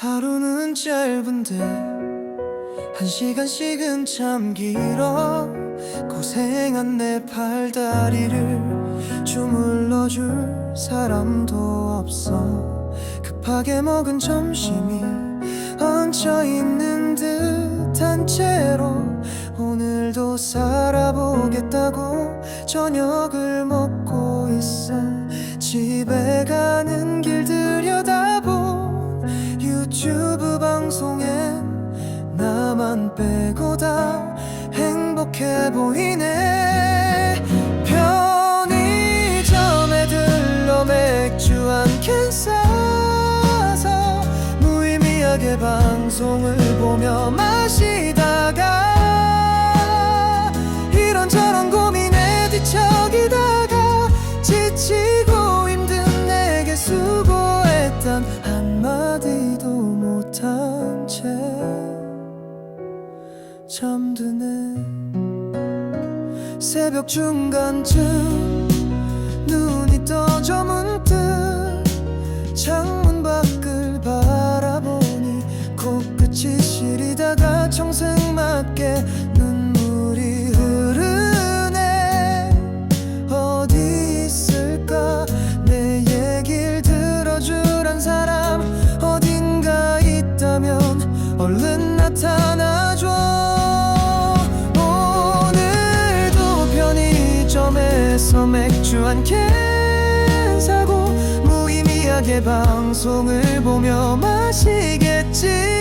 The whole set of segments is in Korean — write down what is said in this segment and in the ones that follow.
하루는 짧은데 한 시간씩은 참 길어. 고생한 내 팔다리를 주물러줄 사람도 없어. 급하게 먹은 점심이 얹혀있는 듯한 채로 오늘도 살아보겠다고 저녁을 먹 빼고 다 행복해 보이네. 편의점에 들러 맥주 한 캔 사서 무의미하게 방송을 보며 마시다가 잠드네. 새벽 중간쯤 눈이 떠져 문득 창문 밖을 바라보니 코끝이 시리다가 청승맞게 눈물이 흐르네. 어디 있을까? 내 얘길 들어주란 사람 어딘가 있다면 얼른 방송을 보며 마시겠지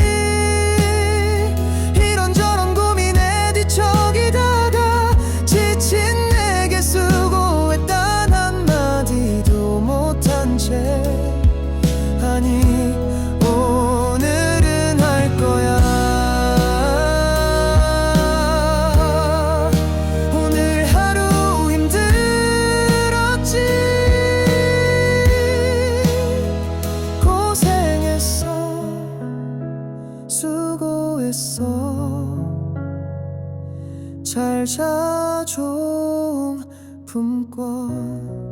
수고했어. 잘 자 좀 품고